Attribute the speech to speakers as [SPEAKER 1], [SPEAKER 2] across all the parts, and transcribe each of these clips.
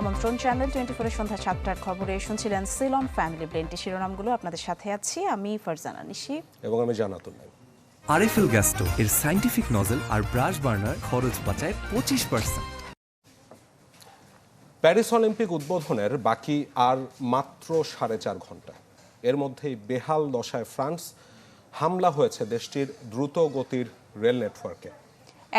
[SPEAKER 1] আমন্ত্রণ channel twenty ফোরের সন্ধ্যা সাতটার খবরে। শুনছিলেন সিলন ফ্যামিলি ব্লেন্টি শিরোনামগুলো আপনাদের সাথে আছি। আমি ফারজানা নিশি।
[SPEAKER 2] এবং আমি জানাতুল
[SPEAKER 3] আরএফএল গ্যাস্টো এর সাইন্টিফিক নজল আর ব্রাশ বার্নার খরচ বাঁচায় পঁচিশ পার্সেন্ট।
[SPEAKER 2] প্যারিস অলিম্পিক উদ্বোধনের বাকি আর মাত্র সাড়ে চার ঘণ্টা। এর মধ্যেই বেহাল দশায় ফ্রান্স হামলা হয়েছে দেশটির দ্রুত গতির রেল নেটওয়ার্কে।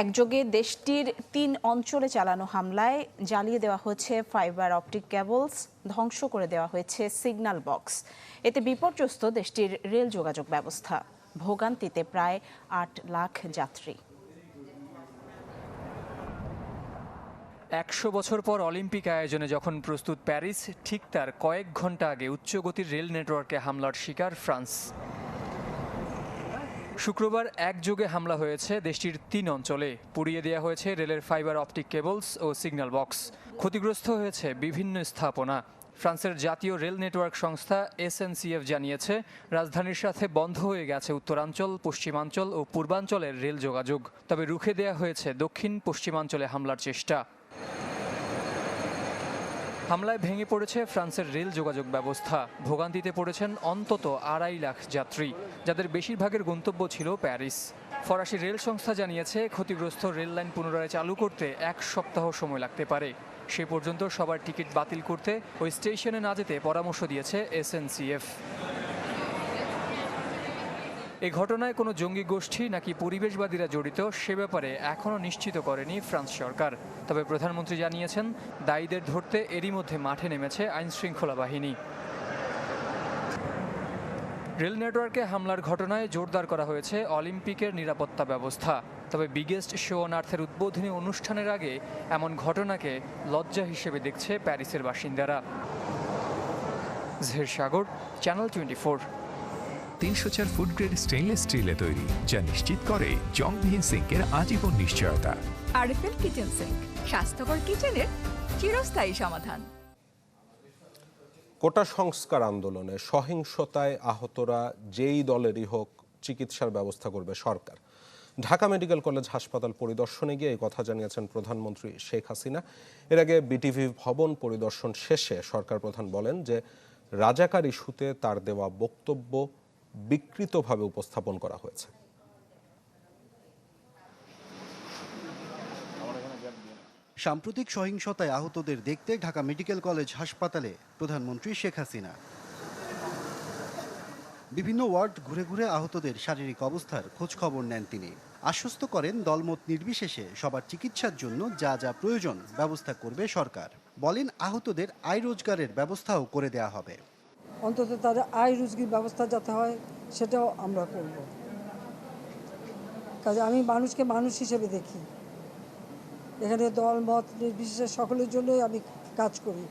[SPEAKER 1] একযোগে দেশটির তিন অঞ্চলে চালানো হামলায় জ্বালিয়ে দেওয়া হয়েছে ফাইবার অপটিক ক্যাবলস ধ্বংস করে দেওয়া হয়েছে সিগন্যাল বক্স এতে বিপর্যস্ত দেশটির রেল যোগাযোগ ব্যবস্থা। ভোগান্তিতে প্রায় আট লাখ যাত্রী।
[SPEAKER 4] একশো বছর পর অলিম্পিক আয়োজনে যখন প্রস্তুত প্যারিস, ঠিক তার কয়েক ঘণ্টা আগে উচ্চগতির রেল নেটওয়ার্কে হামলার শিকার ফ্রান্স। শুক্রবার একযোগে হামলা হয়েছে দেশটির তিন অঞ্চলে। পুড়িয়ে দেওয়া হয়েছে রেলের ফাইবার অপটিক কেবলস ও সিগন্যাল বক্স। ক্ষতিগ্রস্ত হয়েছে বিভিন্ন স্থাপনা। ফ্রান্সের জাতীয় রেল নেটওয়ার্ক সংস্থা এসএনসিএফ জানিয়েছে, রাজধানীর সাথে বন্ধ হয়ে গেছে উত্তরাঞ্চল, পশ্চিমাঞ্চল ও পূর্বাঞ্চলের রেল যোগাযোগ। তবে রুখে দেওয়া হয়েছে দক্ষিণ পশ্চিমাঞ্চলে হামলার চেষ্টা। হামলায় ভেঙে পড়েছে ফ্রান্সের রেল যোগাযোগ ব্যবস্থা। ভোগান্তিতে পড়েছেন অন্তত আড়াই লাখ যাত্রী, যাদের বেশিরভাগের গন্তব্য ছিল প্যারিস। ফরাসি রেল সংস্থা জানিয়েছে, ক্ষতিগ্রস্ত রেল লাইন পুনরায় চালু করতে এক সপ্তাহ সময় লাগতে পারে। সে পর্যন্ত সবার টিকিট বাতিল করতে ওই স্টেশনে না যেতে পরামর্শ দিয়েছে এসএনসিএফ। এ ঘটনায় কোনো জঙ্গি গোষ্ঠী নাকি পরিবেশবাদীরা জড়িত সে ব্যাপারে এখনও নিশ্চিত করেনি ফ্রান্স সরকার। তবে প্রধানমন্ত্রী জানিয়েছেন, দায়ীদের ধরতে এরই মধ্যে মাঠে নেমেছে আইন শৃঙ্খলা বাহিনী। রেল নেটওয়ার্কে হামলার ঘটনায় জোরদার করা হয়েছে অলিম্পিকের নিরাপত্তা ব্যবস্থা। তবে বিগেস্ট শো অন আর্থের উদ্বোধনী অনুষ্ঠানের আগে এমন ঘটনাকে লজ্জা হিসেবে দেখছে প্যারিসের বাসিন্দারা। জের সাগর, চ্যানেল টোয়েন্টি
[SPEAKER 5] তিনশো চার ফুড গ্রেড স্টেনলেস স্টিলে তৈরি যা নিশ্চিত করে জংবিহীন সিঙ্কের আজীবন নিশ্চয়তা।
[SPEAKER 6] আরএফএল কিচেন সিঙ্ক স্বাস্থ্যকর কিচেনের চিরস্থায়ী সমাধান।
[SPEAKER 2] কোটা সংস্কার আন্দোলনে সহিংসতায় আহতরা যেই দলেরই হোক চিকিৎসার ব্যবস্থা করবে সরকার। ঢাকা মেডিকেল কলেজ হাসপাতাল পরিদর্শনে গিয়ে এই কথা জানিয়েছেন প্রধানমন্ত্রী শেখ হাসিনা। এর আগে বিটিভি ভবন পরিদর্শন শেষে সরকার প্রধান বলেন যে রাজাকার ইস্যুতে তার দেওয়া বক্তব্য বিকৃতভাবে উপস্থাপন করা হয়েছে।
[SPEAKER 7] সাম্প্রতিক সহিংসতায় আহতদের দেখতে ঢাকা মেডিকেল কলেজ হাসপাতালে প্রধানমন্ত্রী শেখ হাসিনা। বিভিন্ন ওয়ার্ড ঘুরে ঘুরে আহতদের শারীরিক অবস্থার খোঁজ খবর নেন তিনি। আশ্বস্ত করেন, দলমত নির্বিশেষে সবার চিকিৎসার জন্য যা যা প্রয়োজন ব্যবস্থা করবে সরকার। বলেন, আহতদের আয় রোজগারের ব্যবস্থাও করে দেয়া হবে।
[SPEAKER 8] অন্তত তাদের আয় রুজগির ব্যবস্থা যাতে হয় সেটাও আমরা করব। কাজে আমি মানুষকে মানুষ হিসেবে দেখি। এখানে দল মত নির্বিশেষে সকলের জন্যই আমি কাজ করি।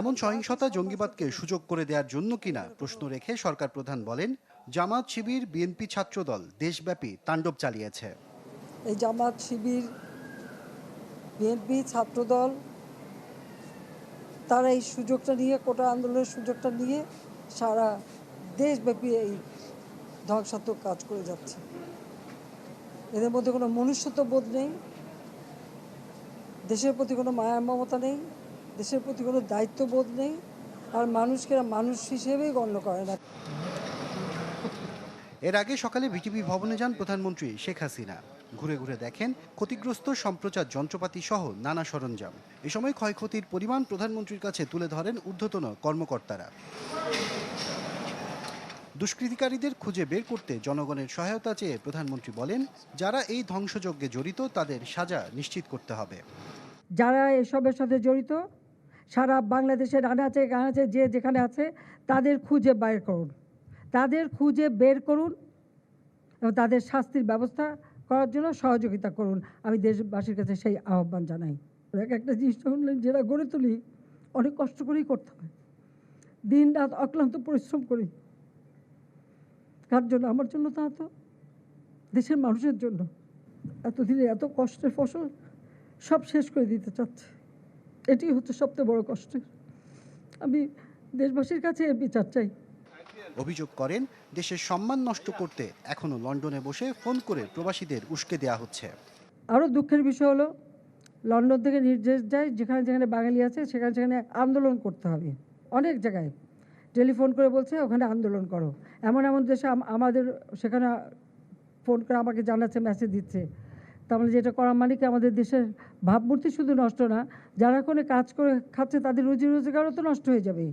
[SPEAKER 7] এমন সহিংসতা জঙ্গিবাদকে সুযোগ করে দেওয়ার জন্য কিনা প্রশ্ন রেখে সরকার প্রধান বলেন জামাত শিবির বিএনপি ছাত্রদল দেশব্যাপী তাণ্ডব চালিয়েছে।
[SPEAKER 8] এই জামাত শিবির বিএনপি ছাত্রদল তারা এই সুযোগটা নিয়ে, কোটা আন্দোলনের সুযোগটা নিয়ে সারা দেশব্যাপী এই ধ্বংসাত্মক কাজ করে যাচ্ছে। এদের মধ্যে কোনো মনুষ্যত্ব বোধ নেই, দেশের প্রতি কোনো মায়া মমতা নেই, দেশের প্রতি কোনো দায়িত্ববোধ নেই, আর মানুষকে মানুষ হিসেবেই গণ্য করে না।
[SPEAKER 7] এর আগে সকালে বিটিভি ভবনে যান প্রধানমন্ত্রী শেখ হাসিনা। ঘুরে ঘুরে দেখেন ক্ষতিগ্রস্ত সম্প্রচার যন্ত্রপাতি সহ নানা সরঞ্জাম। এ সময় ক্ষয়ক্ষতির পরিমাণ প্রধানমন্ত্রীর কাছে তুলে ধরেন ঊর্ধ্বতন কর্মকর্তারা। দুষ্কৃতিকারীদের খুঁজে বের করতে জনগণের সহায়তা চেয়ে প্রধানমন্ত্রী বলেন, যারা এই ধ্বংসযজ্ঞে জড়িত তাদের সাজা নিশ্চিত করতে হবে।
[SPEAKER 8] যারা এসবের সাথে জড়িত, সারা বাংলাদেশের আনাচে গানাচে যে যেখানে আছে, তাদের খুঁজে বের করুন। তাদের খুঁজে বের করুন এবং তাদের শাস্তির ব্যবস্থা করার জন্য সহযোগিতা করুন। আমি দেশবাসীর কাছে সেই আহ্বান জানাই। এক একটা জিনিস যেটা গড়ে তুলি, অনেক কষ্ট করেই করতে হয়। দিন রাত অক্লান্ত পরিশ্রম করি। কার জন্য? আমার জন্য তা তো। দেশের মানুষের জন্য। এতদিনে এত কষ্টের ফসল সব শেষ করে দিতে চাচ্ছে। এটি হচ্ছে সবচেয়ে বড় কষ্টের। আমি দেশবাসীর কাছে এর বিচার চাই।
[SPEAKER 7] অভিযোগ করেন, দেশের সম্মান নষ্ট করতে এখনও লন্ডনে বসে ফোন করে প্রবাসীদের উস্কে দেয়া হচ্ছে।
[SPEAKER 8] আরও দুঃখের বিষয় হলো, লন্ডন থেকে নির্দেশ যায় যেখানে যেখানে বাঙালি আছে, সেখানে সেখানে আন্দোলন করতে হবে। অনেক জায়গায় টেলিফোন করে বলছে, ওখানে আন্দোলন করো। এমন এমন দেশে আমাদের সেখানে ফোন করে আমাকে জানাচ্ছে মেসেজ দিচ্ছে। তার মানে যেটা করা মানে কি আমাদের দেশের ভাবমূর্তি শুধু নষ্ট না, যারা কোনো কাজ করে খাচ্ছে, তাদের রুজি রোজগারও তো নষ্ট হয়ে যাবে।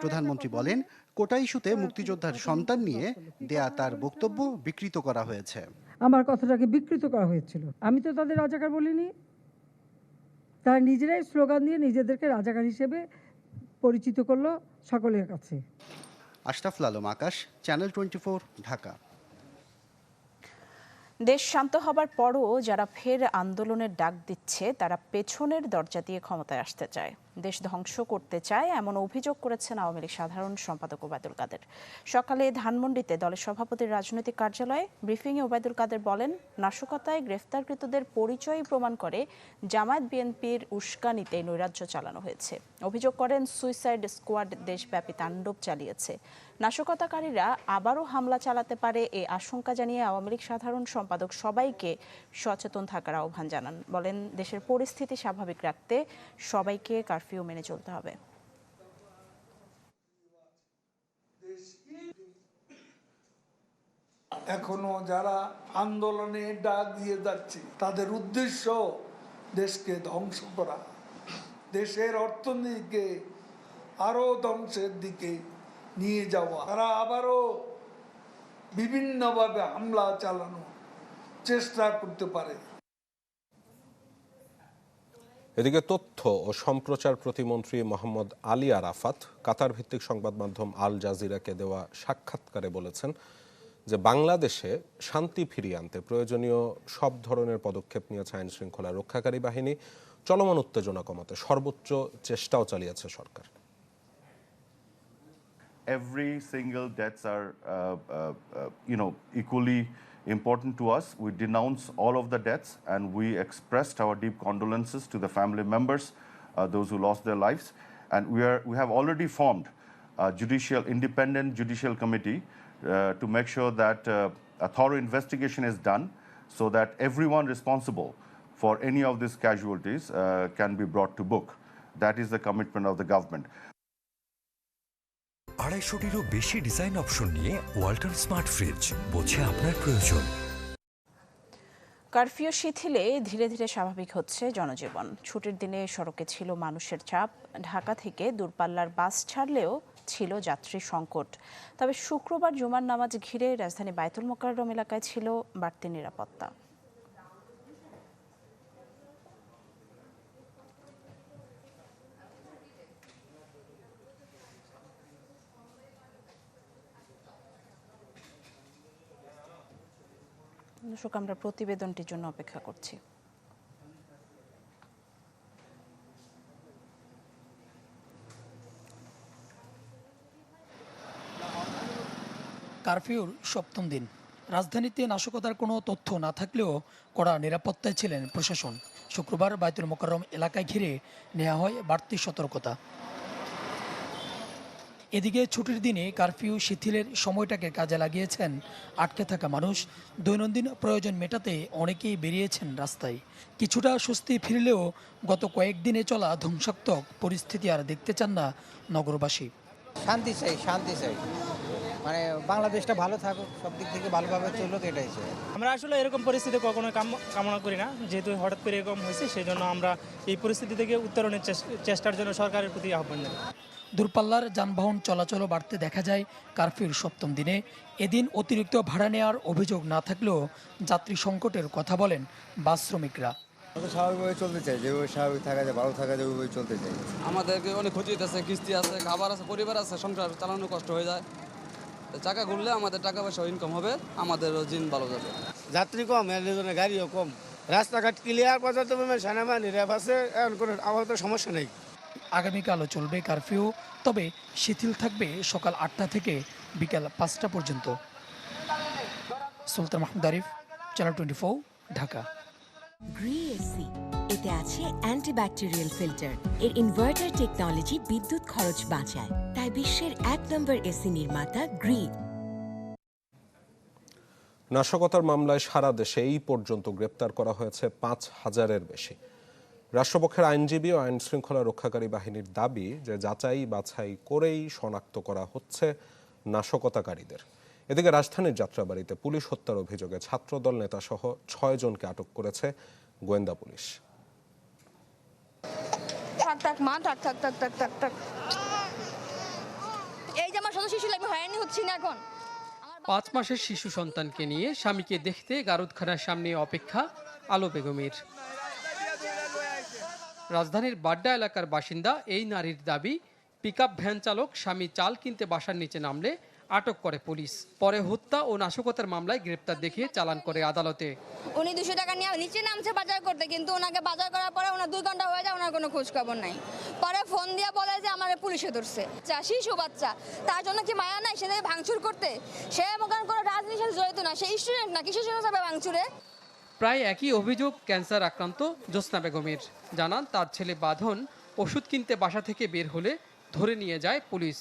[SPEAKER 7] প্রধানমন্ত্রী বলেন কোটা ইস্যুতে মুক্তিযোদ্ধার সন্তান নিয়ে দেয়া তার বক্তব্য বিকৃত করা হয়েছে।
[SPEAKER 8] আমার কথাটাকে বিকৃত করা হয়েছিল। আমি তো তাদের রাজাকার বলিনি। তারা নিজেরাই স্লোগান দিয়ে নিজেদেরকে রাজাকার হিসেবে পরিচিত করল সকলের কাছে।
[SPEAKER 7] Ashraful Alam Akash channel twenty Dhaka.
[SPEAKER 1] দেশ শান্ত হবার পরও যারা ফের আন্দোলনের ডাক দিচ্ছে তারা পেছনের দরজা দিয়ে ক্ষমতায় আসতে চায়। দেশ ধ্বংস করতে চায় এমন অভিযোগ করেছেন আওয়ামী লীগ সাধারণ সম্পাদক ওবায়দুল কাদের। সকালে ধানমন্ডিতে দলের সভাপতির রাজনৈতিক কার্যালয়ে ব্রিফিংয়ে ওবায়দুল কাদের বলেন, নাশকতায় গ্রেফতারকৃতদের পরিচয় প্রমাণ করে জামায়াত বিএনপির উস্কানিতে নৈরাজ্য চালানো হয়েছে। অভিযোগ করেন, সুইসাইড স্কোয়াড দেশব্যাপী তাণ্ডব চালিয়েছে। নাশকতাকারীরা আবারও হামলা চালাতে পারে এ আশঙ্কা জানিয়ে আওয়ামী লীগ সাধারণ সম্পাদক সবাইকে সচেতন থাকার আহ্বান জানান। বলেন, দেশের পরিস্থিতি স্বাভাবিক রাখতে সবাইকে কারফিউ মেনে চলতে হবে।
[SPEAKER 9] এখনও যারা আন্দোলনে ডাক দিয়ে যাচ্ছে, তাদের উদ্দেশ্য দেশকে ধ্বংস করা। দেশের অর্থনীতিকে আরও ধ্বংসের দিকে নিয়ে যাওয়া। তারা আবারও বিভিন্নভাবে হামলা চালানো চেষ্টা করতে পারে।
[SPEAKER 2] এদিকে তথ্য ও সম্প্রচার প্রতিমন্ত্রী মোহাম্মদ আলী আরাফাত কাতার ভিত্তিক সংবাদ মাধ্যম আল জাজিরাকে দেওয়া সাক্ষাৎকারে বলেছেন যে বাংলাদেশে শান্তি ফিরিয়ে আনতে প্রয়োজনীয় সব ধরনের পদক্ষেপ নিয়েছে আইন শৃঙ্খলা রক্ষাকারী বাহিনী। চলমান উত্তেজনা কমাতে সর্বোচ্চ চেষ্টাও চালিয়েছে সরকার।
[SPEAKER 10] Every single deaths are, uh, uh, uh, you know, equally important to us. We denounce all of the deaths and we expressed our deep condolences to the family members, uh, those who lost their lives. And we, are, we have already formed a judicial, independent judicial committee uh, to make sure that uh, a thorough investigation is done so that everyone responsible for any of these casualties uh, can be brought to book. That is the commitment of the government.
[SPEAKER 5] আড়াইশোটিরও বেশি design option নিয়ে Walton smart fridge বোঝে আপনার প্রয়োজন।
[SPEAKER 1] Curfew শিথিলে ধীরে ধীরে স্বাভাবিক হচ্ছে জনজীবন। ছুটির দিনে সড়কে ছিল মানুষের চাপ, ঢাকা থেকে দূরপাল্লার বাস ছাড়লেও ছিল যাত্রী সংকট। তবে শুক্রবার জুমার নামাজ ঘিরে রাজধানী বায়তুল মোকাররম এলাকায় ছিল বাড়তি নিরাপত্তা। দর্শক, আমরা প্রতিবেদনটির জন্য অপেক্ষা করছি।
[SPEAKER 11] কারফিউর সপ্তম দিন। রাজধানীতে নাশকতার কোনো তথ্য না থাকলেও কড়া নিরাপত্তায় ছিলেন প্রশাসন। শুক্রবার বায়তুল মোকাররম এলাকায় ঘিরে নেওয়া হয় বাড়তি সতর্কতা। এদিকে ছুটির দিনে কারফিউ শিথিলের সময়টাকে কাজে লাগিয়েছেন আটকে থাকা মানুষ। দৈনন্দিন প্রয়োজন মেটাতে অনেকেই বেরিয়েছেন রাস্তায়। কিছুটা স্বস্তি ফিরলেও গত কয়েকদিনে চলা ধ্বংসাত্মক পরিস্থিতি আর দেখতে চান না নগরবাসী।
[SPEAKER 12] শান্তি চাই শান্তি চাই। মানে বাংলাদেশটা ভালো থাকুক সব দিক থেকে ভালোভাবে চলুক এটাই চাই।
[SPEAKER 13] আমরা আসলে এরকম পরিস্থিতি কখনো কামনা করি না। যেহেতু হঠাৎ করে এরকম হয়েছে সেই জন্য আমরা এই পরিস্থিতি থেকে উত্তরণের চেষ্টার জন্য সরকারের প্রতি আহ্বান জানাই।
[SPEAKER 11] দূরপাল্লার যানবাহন চলাচলও বাড়তে দেখা যায় কারফিউর সপ্তম দিনে। এদিন অতিরিক্ত ভাড়া নেওয়ার অভিযোগ না থাকলেও যাত্রী সংকটের কথা বলেন বাস শ্রমিকরা।
[SPEAKER 12] স্বাভাবিকভাবে চলতে চাই যেভাবে স্বাভাবিক থাকা যায় ভালো থাকা যায় ওইভাবে চলতে চাই।
[SPEAKER 14] আমাদেরকে অনেক ক্ষতি হইতেছে কিস্তি আছে খাবার আছে পরিবার আছে সংসার চালানো কষ্ট হয়ে যায়। তো চাকা ঘুরলে আমাদের টাকা পয়সা ইনকাম হবে আমাদেরও দিন ভালো যাবে।
[SPEAKER 12] যাত্রী কম এর গাড়িও কম। রাস্তাঘাট ক্লিয়ার পর্যাপ্ত সেনাবাহিনী র্যাব আছে এখন কোনো আপাতত সমস্যা নেই।
[SPEAKER 11] আগামীকালও চলবে কারফিউ তবে শিথিল থাকবে সকাল আটটা থেকে বিকাল পাঁচটা পর্যন্ত। Sultan Mahmud Arif channel twenty Dhaka.
[SPEAKER 15] Gree এতে আছে অ্যান্টিব্যাকটেরিয়াল ফিল্টার। এর ইনভার্টার টেকনোলজি বিদ্যুৎ খরচ বাঁচায়। তাই বিশ্বের এক নম্বর এসি নির্মাতা গ্রি।
[SPEAKER 2] নাশকতার মামলায় সারা দেশে এই পর্যন্ত গ্রেপ্তার করা হয়েছে পাঁচ হাজারের বেশি। রাষ্ট্রপক্ষের আইনজীবী ও আইন শৃঙ্খলা রক্ষাকারী বাহিনীর দাবি যে যাচাই বাছাই করেই শনাক্ত করা হচ্ছে নাশকতাকারীদের। এদিকে রাজধানীর যাত্রাবাড়িতে পুলিশ হত্যার অভিযোগে ছাত্রদল নেতাসহ ছয় জনকে আটক করেছে গোয়েন্দা পুলিশ।
[SPEAKER 16] থাক থাক মা থাক থাক থাক থাক থাক থাক। এই যে আমার সদস্য শিশু আমি হয়রানি হচ্ছি না এখন।
[SPEAKER 17] পাঁচ মাসের শিশু সন্তানকে নিয়ে স্বামীকে দেখতে গারুদখানার সামনে অপেক্ষা আলো বেগমের। রাজধানীর বাড্ডা এলাকার বাসিন্দা এই নারীর দাবি পিকআপ ভ্যান চালক স্বামী চাল কিনতে বাসার নিচে নামলে আটক করে পুলিশ। পরে হত্যা ও নাশকতার মামলায় গ্রেপ্তার দেখিয়ে চালান করে আদালতে।
[SPEAKER 16] উনি দুশো টাকা নিয়ে নিচে নামছে বাজার করতে, কিন্তু ওনাকে বাজার করার পরে ওনার দুই ঘণ্টা হয়ে যায়, ওনার কোনো খোঁজ খবর নাই। পরে ফোন দিয়ে বলে যে আমার পুলিশে ধরছে। যা শিশু বাচ্চা তার জন্য কি মায়া নাই সে ভাঙচুর করতে? সে মোকান করে রাজনীতির সাথে জড়িত না, সে স্টুডেন্ট না, কিসের জন্য যাবে ভাঙচুরে?
[SPEAKER 17] প্রায় একই অভিযোগ, ক্যান্সার আক্রান্ত জ্যোৎস্না বেগমের। জানান, তার ছেলে বাঁধন ওষুধ কিনতে বাসা থেকে বের হলে ধরে নিয়ে যায় পুলিশ।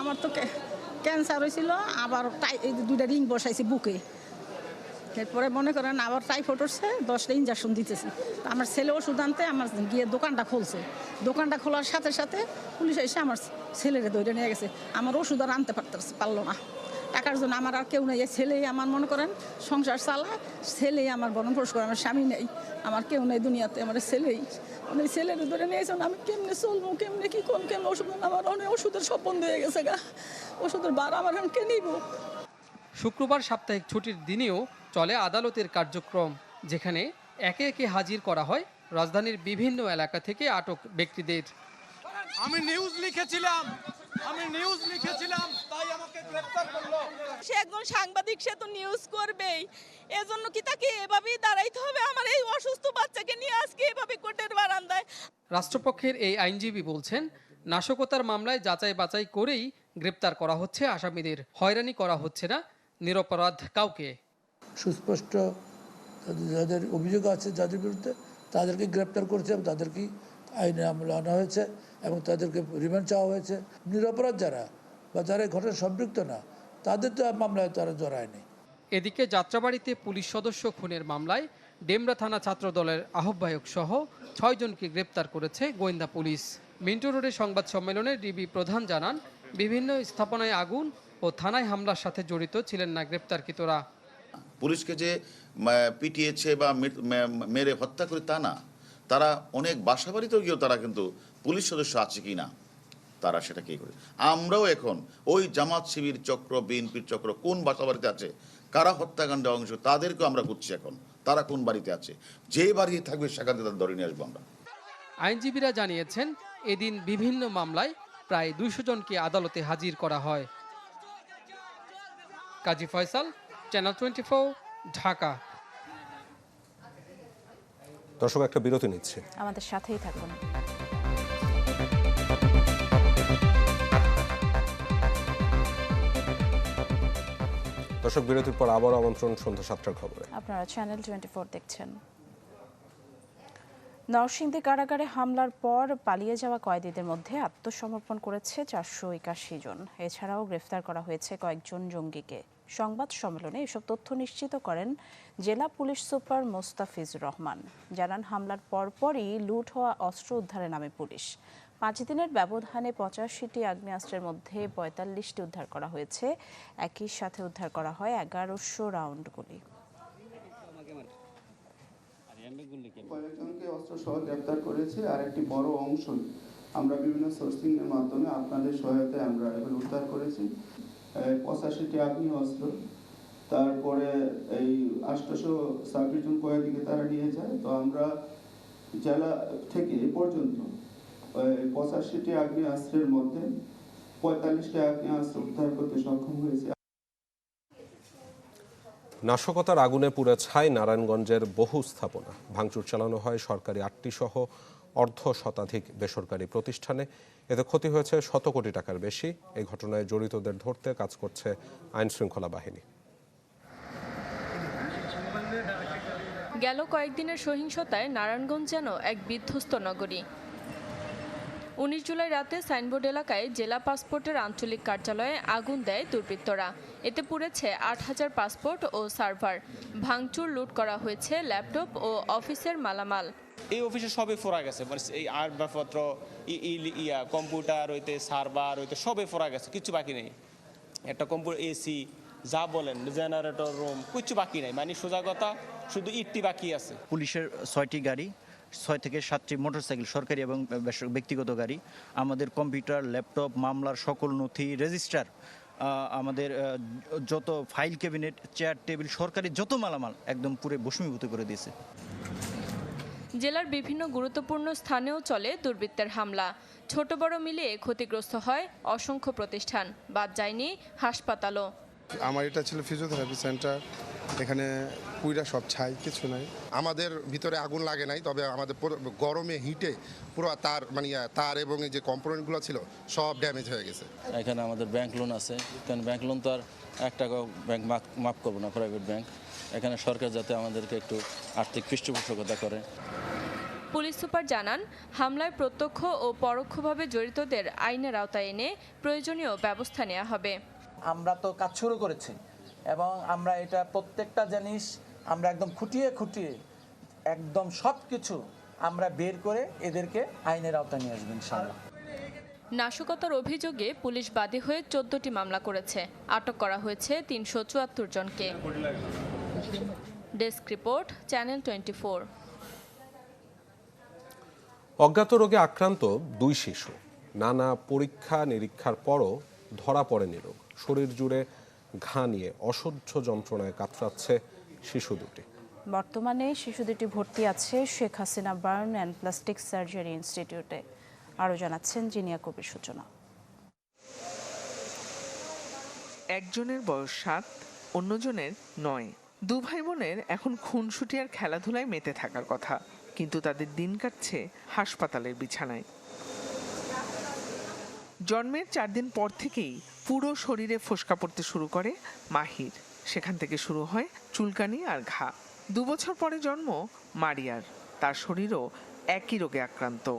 [SPEAKER 18] আমার তো ক্যান্সার হয়েছিল, আবার দুইটা রিং বসাইছি বুকে। এরপরে মনে করেন আবার টাইফয়েড উঠছে দশটা ইঞ্জেকশন দিতেছে। আমার ছেলে ওষুধ আনতে আমার গিয়ে দোকানটা খুলছে। দোকানটা খোলার সাথে সাথে পুলিশ এসে আমার ছেলেরে ধরে নিয়ে গেছে। আমার ওষুধ আর আনতে পারতেছে পারল না। টাকার জন্য আমার আর কেউ নেই। এই ছেলেই আমার মনে করেন সংসার চালায় ছেলেই আমার বরণ পোষ করে আমার স্বামী নেই আমার কেউ নেই দুনিয়াতে আমার ছেলেই। অনেক ছেলের ধরে নিয়েছেন আমি কেমনে চলবো কেমনে কি কোন কেমন ওষুধ আমার অনেক ওষুধের সব বন্ধ হয়ে গেছে গা। ওষুধের বার আমার এখন কে নিব?
[SPEAKER 17] শুক্রবার সাপ্তাহিক ছুটির দিনেও চলে আদালতের কার্যক্রম যেখানে একে একে হাজির করা হয় রাজধানীর বিভিন্ন এলাকা থেকে আটক ব্যক্তিদের।
[SPEAKER 19] আমি নিউজ লিখেছিলাম আমি নিউজ লিখেছিলাম তাই
[SPEAKER 20] সে একজন সাংবাদিক সে তো নিউজ করবেই। এজন্য কি তাকে এভাবেই দাঁড়াইতে হবে? আমার এই অসুস্থ বাচ্চাকে নিয়ে আজকে এভাবে কোর্টের বারান্দায়
[SPEAKER 17] রাষ্ট্রপক্ষের এই আইনজীবী বলছেন নাশকতার মামলায় যাচাই বাছাই করেই গ্রেপ্তার করা হচ্ছে আসামিদের হয়রানি করা হচ্ছে না নিরপরাধ কাউকে।
[SPEAKER 21] সুস্পষ্ট তাদের যাদের অভিযোগ আছে যাদের বিরুদ্ধে তাদেরকে গ্রেপ্তার করছে এবং তাদেরকে আইনে আমলে আনা হয়েছে এবং তাদেরকে রিমান্ড চাওয়া হয়েছে। নিরপরাধ যারা বা যারা এই ঘটনায় সম্পৃক্ত না তাদের তো আর মামলায় তারা জড়ায়নি
[SPEAKER 17] এদিকে যাত্রাবাড়িতে পুলিশ সদস্য খুনের মামলায় ডেমরা থানা ছাত্র দলের আহ্বায়ক সহ ছয়জনকে গ্রেপ্তার করেছে গোয়েন্দা পুলিশ। মিন্টো রোডে সংবাদ সম্মেলনে ডিবি প্রধান জানান বিভিন্ন স্থাপনায় আগুন ও থানায় হামলার সাথে জড়িত ছিলেন না গ্রেপ্তারকৃতরা।
[SPEAKER 22] পুলিশকে যে পিটিয়েছে বা মেরে হত্যা করে তা না তারা অনেক বাসা বাড়িতেও গিয়েও তারা কিন্তু পুলিশ সদস্য আছে কি না তারা সেটা কি করে? আমরাও এখন ওই জামাত শিবির চক্র বিএনপির চক্র কোন বাসা বাড়িতে আছে কারা হত্যাকাণ্ডে অংশ তাদেরকেও আমরা খুঁজছি এখন। তারা কোন বাড়িতে আছে? যে বাড়ি থাকবে সেখান থেকে তাদের ধরে নিয়ে আসব আমরা।
[SPEAKER 17] আইনজীবীরা জানিয়েছেন এদিন বিভিন্ন মামলায় প্রায় দুইশো জনকে আদালতে হাজির করা হয়। Kazi Faisal channel twenty Dhaka.
[SPEAKER 2] দর্শক একটা বিরতি নিচ্ছে।
[SPEAKER 1] আমাদের সাথেই থাকুন।
[SPEAKER 2] দর্শক বিরতির পর আবার আমন্ত্রণ সন্ধ্যা সাতটার খবরে।
[SPEAKER 1] আপনারা চ্যানেল টোয়েন্টি দেখছেন। নরসিংদী কারাগারে হামলার পর পালিয়ে যাওয়া কয়েদিদের মধ্যে আত্মসমর্পণ করেছে চারশো একাশি জন। এছাড়াও গ্রেফতার করা হয়েছে কয়েকজন জঙ্গিকে। সংবাদ সম্মেলনে এসব তথ্য নিশ্চিত করেন জেলা পুলিশ সুপার মোস্তাফিজ রহমান। জানান, হামলার পরপরই লুট হওয়া অস্ত্র উদ্ধারে নামে পুলিশ। পাঁচ দিনের ব্যবধানে পঁচাশিটি আগ্নেয়াস্ত্রের মধ্যে পঁয়তাল্লিশটি উদ্ধার করা হয়েছে। একই সাথে উদ্ধার করা হয় এগারোশো রাউন্ড গুলি।
[SPEAKER 23] কয়েকজনকে অস্ত্র সহ গ্রেপ্তার করেছে আর একটি বড় অংশ। আমরা বিভিন্ন সোর্সিং এর মাধ্যমে আপনাদের সহায়তায় আমরা এগুলো উদ্ধার করেছি। পঁচাশিটি আগ্নেয় অস্ত্র তারপরে এই আটশোশো ছাব্বিশ জন কয়েদিকে তারা নিয়ে যায়। তো আমরা জেলা থেকে এ পর্যন্ত পঁচাশিটি আগ্নেয়াস্ত্রের মধ্যে পঁয়তাল্লিশটি আগ্নেয়াস্ত্র উদ্ধার করতে সক্ষম হয়েছে।
[SPEAKER 2] নাশকতার আগুনে পুড়ে ছাই নারায়ণগঞ্জের বহু স্থাপনা। ভাঙচুর চালানো হয় সরকারি আটটি সহ অর্ধ শতাধিক বেসরকারি প্রতিষ্ঠানে। এতে ক্ষতি হয়েছে শত কোটি টাকার বেশি। এই ঘটনায় জড়িতদের ধরতে কাজ করছে আইন শৃঙ্খলা বাহিনী।
[SPEAKER 24] গেল কয়েকদিনের সহিংসতায় নারায়ণগঞ্জ যেন এক বিধ্বস্ত নগরী।
[SPEAKER 25] উনিশ জুলাই রাতে সাইনবোর্ড এলাকায় জেলা পাসপোর্টের আঞ্চলিক কার্যালয়ে আগুন দেয় দুর্বৃত্তরা। এতে পুড়েছে আট হাজার পাসপোর্ট ও সার্ভার। ভাঙচুর লুট করা হয়েছে ল্যাপটপ ও অফিসের মালামাল।
[SPEAKER 26] এই অফিসে সবে ফোরা গেছে মানে এই আসবাবপত্র ই- ই- ইয়া কম্পিউটার হইতে সার্ভার হইতে সবে ফোরা গেছে কিছু বাকি নেই। একটা কম্পিউটার এসি যা বলেন জেনারেটর রুম কিছু বাকি নাই মানে সোজা কথা শুধু ইটটি বাকি আছে।
[SPEAKER 27] পুলিশের ছয়টি গাড়ি ছয় থেকে সাতটি মোটরসাইকেল সরকারি এবং ব্যক্তিগত গাড়ি আমাদের কম্পিউটার ল্যাপটপ মামলার সকল নথি রেজিস্টার আমাদের যত ফাইল ক্যাবিনেট চেয়ার টেবিল সরকারি যত মালামাল একদম পুরো ভস্মীভূত করে দিয়েছে।
[SPEAKER 25] জেলার বিভিন্ন গুরুত্বপূর্ণ স্থানেও চলে দুর্বৃত্তের হামলা। ছোট বড় মিলিয়ে ক্ষতিগ্রস্ত হয় অসংখ্য প্রতিষ্ঠান। বাদ যায়নি হাসপাতালও।
[SPEAKER 28] আমার এটা ছিল ফিজিওথেরাপি সেন্টার এখানে পুইরা সব ছাই কিছু নাই।
[SPEAKER 22] আমাদের ভিতরে আগুন লাগে নাই তবে আমাদের পুরো গরমে হিটে পুরো তার মানে তার এবং এই যে কম্পোনেন্টগুলো ছিল সব ড্যামেজ হয়ে গেছে।
[SPEAKER 5] এখানে আমাদের ব্যাংক লোন আছে। কারণ ব্যাংক লোন তো আর এক টাকা ব্যাংক মাফ করব না প্রাইভেট ব্যাংক এখানে সরকার যাতে আমাদেরকে একটু আর্থিক পৃষ্ঠপোষকতা করে।
[SPEAKER 25] পুলিশ সুপার জানান হামলায় প্রত্যক্ষ ও পরোক্ষভাবে জড়িতদের আইনের আওতায় এনে প্রয়োজনীয় ব্যবস্থা নেওয়া হবে।
[SPEAKER 18] আমরা তো কাজ শুরু করেছি। এবং আমরা এটা প্রত্যেকটা জিনিস আমরা একদম খুঁটিয়ে খুঁটিয়ে একদম সব কিছু আমরা বের করে এদেরকে আইনের আওতায় নিয়ে আসব ইনশাল্লাহ
[SPEAKER 25] নাশকতার অভিযোগে পুলিশ বাদী হয়ে চোদ্দটি মামলা করেছে। আটক করা হয়েছে তিনশো চুয়াত্তর জনকে। ডেস্ক রিপোর্ট চ্যানেল টোয়েন্টি
[SPEAKER 2] অজ্ঞাত রোগে আক্রান্ত দুই শিশু। নানা পরীক্ষা নিরীক্ষার পরও ধরা পড়েনি রোগ। শরীর জুড়ে ঘা নিয়ে অসহ্য যন্ত্রণায় কাতরাচ্ছে শিশু দুটি।
[SPEAKER 1] বর্তমানে শিশু দুটি ভর্তি আছে Sheikh Hasina burn and plastic surgery ইনস্টিটিউটে। আরও জানাচ্ছেন জিনিয়া কবির সূচনা।
[SPEAKER 29] একজনের বয়স সাত অন্যজনের নয়। দু ভাই বোনের এখন খুনসুটি আর খেলাধুলায় মেতে থাকার কথা কিন্তু তাদের দিন কাটছে হাসপাতালের বিছানায়। জন্মের চার দিন পর থেকেই পুরো শরীরে ফোসকা পড়তে শুরু করে মাহির। সেখান থেকে শুরু হয় চুলকানি আর ঘা। দু বছর পরে জন্ম মারিয়ার। তার শরীরও একই রোগে আক্রান্ত।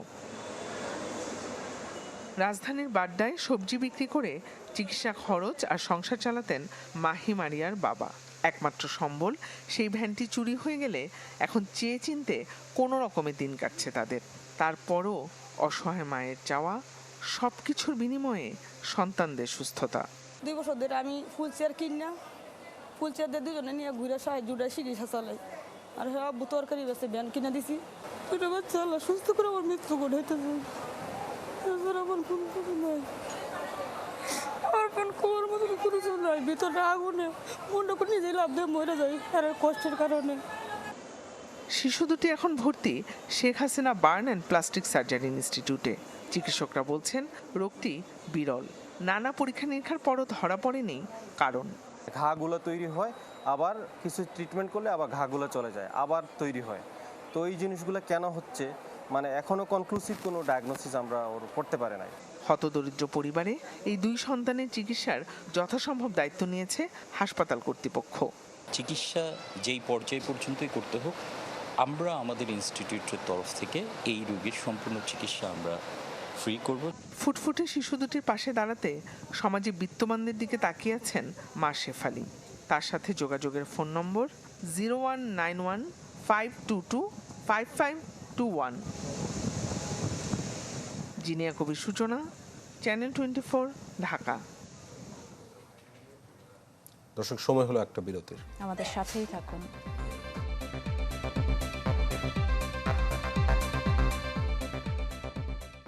[SPEAKER 29] রাজধানীর বাড্ডায় সবজি বিক্রি করে চিকিৎসা খরচ আর সংসার চালাতেন মাহি মারিয়ার বাবা। একমাত্র সম্বল, সেই ভ্যানটি চুরি হয়ে গেলে এখন চেয়ে চিনতে কোনো রকমের দিন কাটছে তাদের। তারপরও অসহায় মায়ের চাওয়া সব কিছুর বিনিময়ে সন্তানদের সুস্থতা।
[SPEAKER 4] দুই বছর ধরে আমি ফুল চেয়ার কিনা ফুল চেয়ার দিয়ে দুজনে নিয়ে ঘুরে সাহায্য জুড়ে সিঁড়ি চালাই আর হ্যাঁ আব্বু তরকারি বেসে ব্যান কিনে দিছি। দুটো বাচ্চা আল্লাহ সুস্থ করে আমার মৃত্যু ঘটাইতেছে এছাড়া আমার কোনো কিছু নাই। আমার কোন কোর মতো কোনো কিছু নাই। ভিতরে আগুনে। মনটা করে নিজেই লাভ দিয়ে মরে যায় আর কষ্টের কারণে।
[SPEAKER 29] শিশু দুটি এখন ভর্তি Sheikh Hasina burn and plastic surgery ইনস্টিটিউটে। চিকিৎসকরা বলছেন রোগটি বিরল। নানা পরীক্ষা নিরীক্ষার পরও ধরা পড়েনি কারণ।
[SPEAKER 30] ঘাগুলো তৈরি হয় আবার কিছু ট্রিটমেন্ট করলে আবার ঘাগুলো চলে যায় আবার তৈরি হয়। তো এই জিনিসগুলো কেন হচ্ছে? মানে এখনও কনক্লুসিভ কোনো ডায়াগনোসিস আমরা ওর করতে পারে নাই।
[SPEAKER 29] হতদরিদ্র পরিবারে এই দুই সন্তানের চিকিৎসার যথাসম্ভব দায়িত্ব নিয়েছে হাসপাতাল কর্তৃপক্ষ।
[SPEAKER 31] চিকিৎসা যেই পর্যায় পর্যন্তই করতে হোক আমরা আমাদের ইনস্টিটিউটের তরফ থেকে এই রোগীর সম্পূর্ণ চিকিৎসা আমরা ফ্রি করব?
[SPEAKER 29] ফুটফুটে শিশু দুটির পাশে দাঁড়াতে সমাজে বিত্তমানদের দিকে তাকিয়ে আছেন মা শেফালি। তার সাথে যোগাযোগের ফোন নম্বর zero one nine one five two two five five two one. Jinia Kabir Suchona channel twenty four Dhaka.
[SPEAKER 2] দর্শক সময় হলো একটা বিরতির।
[SPEAKER 1] আমাদের সাথেই থাকুন।